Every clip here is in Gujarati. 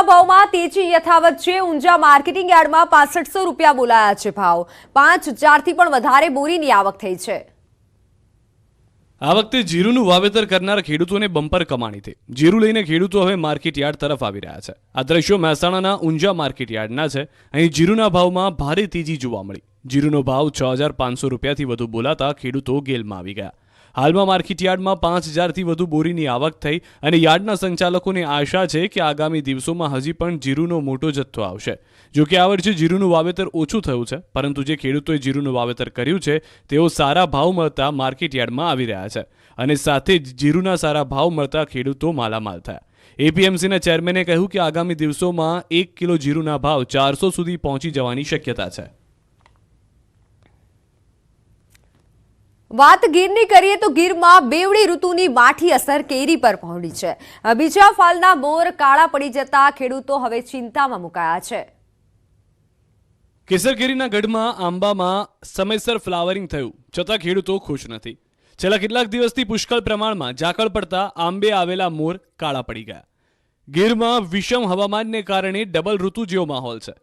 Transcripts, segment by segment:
જીરુના ભાવમાં તેજી યથાવત છે. ઊંઝા માર્કેટિંગ યાર્ડમાં પાસઠસો રૂપિયા બોલાયા છે ભાવ. પાંચ હજારથી પણ વધારે બોરીની આવક થઈ છે. આ વખતે જીરુનું વાવેતર કરનાર ખેડૂતોને બમ્પર કમાણી થઈ. જીરું લઈને ખેડૂતો હવે માર્કેટ યાર્ડ તરફ આવી રહ્યા છે. આ દ્રશ્યો મહેસાણાના ઊંઝા માર્કેટ યાર્ડના છે. અહીં જીરુના ભાવમાં ભારે તેજી જોવા મળી. જીરુનો ભાવ છ હજાર પાંચસો રૂપિયાથી વધુ બોલાતા ખેડૂતો ગેલમાં આવી ગયા. હાલમાં માર્કેટ યાર્ડમાં પાંચ હજારથી વધુ બોરીની આવક થઈ અને યાર્ડના સંચાલકોને આશા છે કે આગામી દિવસોમાં હજી પણ જીરુનો મોટો જથ્થો આવશે. જો કે આ વર્ષે જીરુનું વાવેતર ઓછું થયું છે, પરંતુ જે ખેડૂતોએ જીરુનું વાવેતર કર્યું છે, તેઓ સારા ભાવ મળતા માર્કેટ યાર્ડમાં આવી રહ્યા છે અને સાથે જ જીરુના સારા ભાવ મળતા ખેડૂતો માલામાલ થયા. એપીએમસીના ચેરમેને કહ્યું કે આગામી દિવસોમાં એક કિલો જીરુના ભાવ ચારસો સુધી પહોંચી જવાની શક્યતા છે. વાત ગીરની કરીએ તો ગીરમાં બેવડી ઋતુની માઠી અસર કેરી પર પહોંચી છે. બીજા ફાલના મોર કાળા પડી જતા ખેડૂતો હવે ચિંતામાં મુકાયા છે. કેસર કેરીના ગઢમાં આંબામાં સમયસર ફ્લાવરિંગ થયું, છતાં ખેડૂતો ખુશ નથી. છેલ્લા કેટલાક દિવસથી પુષ્કળ પ્રમાણમાં ઝાકળ પડતા આંબે આવેલા મોર કાળા પડી ગયા. ગીરમાં વિષમ હવામાનને કારણે ડબલ ઋતુ જેવો માહોલ છે,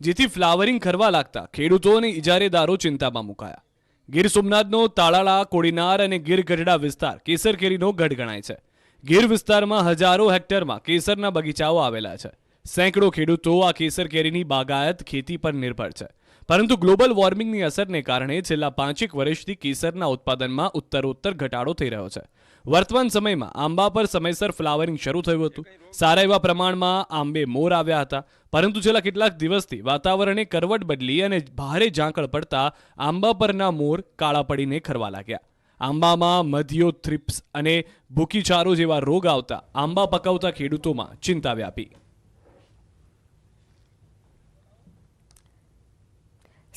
જેથી ફ્લાવરિંગ કરવા લાગતા ખેડૂતો અને ઇજારેદારો ચિંતામાં મુકાયા. ગીર સોમનાથનો તાળાળા કોડીનાર અને ગીર ગઢડા વિસ્તાર કેસર કેરીનો ગઢ ગણાય છે. ગીર વિસ્તારમાં હજારો હેક્ટરમાં કેસરના બગીચાઓ આવેલા છે. સેંકડો ખેડૂતો આ કેસર કેરીની બાગાયત ખેતી પર નિર્ભર છે. પરંતુ ગ્લોબલ વોર્મિંગની અસરને કારણે છેલ્લા પાંચેક વર્ષથી કેસરના ઉત્પાદનમાં ઉત્તરોત્તર ઘટાડો થઈ રહ્યો છે. વર્તમાન સમયમાં આંબા પર સમયસર ફ્લાવરિંગ શરૂ થયું હતું. સારા એવા પ્રમાણમાં આંબે મોર આવ્યા હતા. પરંતુ છેલ્લા કેટલાક દિવસથી વાતાવરણે કરવટ બદલી અને ભારે ઝાંકળ પડતા આંબા પરના મોર કાળા પડીને ખરવા લાગ્યા. આંબામાં મધ્યો, થ્રિપ્સ અને ભૂકીચારો જેવા રોગ આવતા આંબા પકવતા ખેડૂતોમાં ચિંતા વ્યાપી.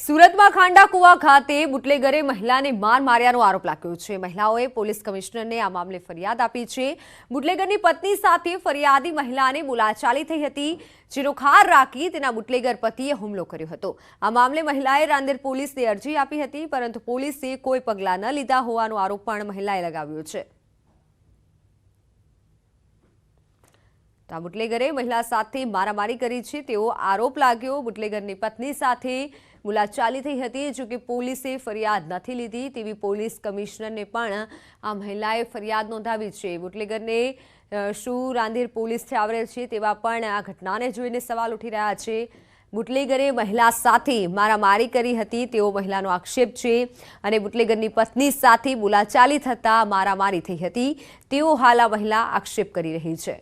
સુરતમાં ખાંડા કુવા ખાતે બુટલેગરે મહિલાને માર માર્યાનો આરોપ લાગ્યો છે. મહિલાઓએ પોલીસ કમિશનરને આ મામલે ફરિયાદ આપી છે. બુટલેગરની પત્ની સાથે ફરિયાદી મહિલાને બોલાચાલી થઈ હતી, જેનો ખાર રાખી તેના બુટલેગર પતિએ હુમલો કર્યો હતો. આ મામલે મહિલાએ રાંદેર પોલીસને અરજી આપી હતી, પરંતુ પોલીસે કોઈ પગલાં ન લીધા હોવાનો આરોપ પણ મહિલાએ લગાવ્યો છે. તો આ બુટલેગરે મહિલા સાથે મારામારી કરી છે. તેવો આરોપ લાગ્યો. બુટલેગરની પત્ની સાથે બોલાચાલી થઈ હતી. જો કે પોલીસે ફરિયાદ નથી લીધી. તેવી પોલીસ કમિશનરને પણ આ મહિલાએ ફરિયાદ નોંધાવી છે. બુટલેગરને શું રાંધેર પોલીસથી આવરેલ છે તેવા પણ આ ઘટનાને જોઈને સવાલ ઉઠી રહ્યા છે. બુટલેગરે મહિલા સાથે મારામારી કરી હતી. તેવો મહિલાનો આક્ષેપ છે અને બુટલેગરની પત્ની સાથે બોલાચાલી થતાં મારામારી થઈ હતી. તેવો હાલ આ મહિલા આક્ષેપ કરી રહી છે.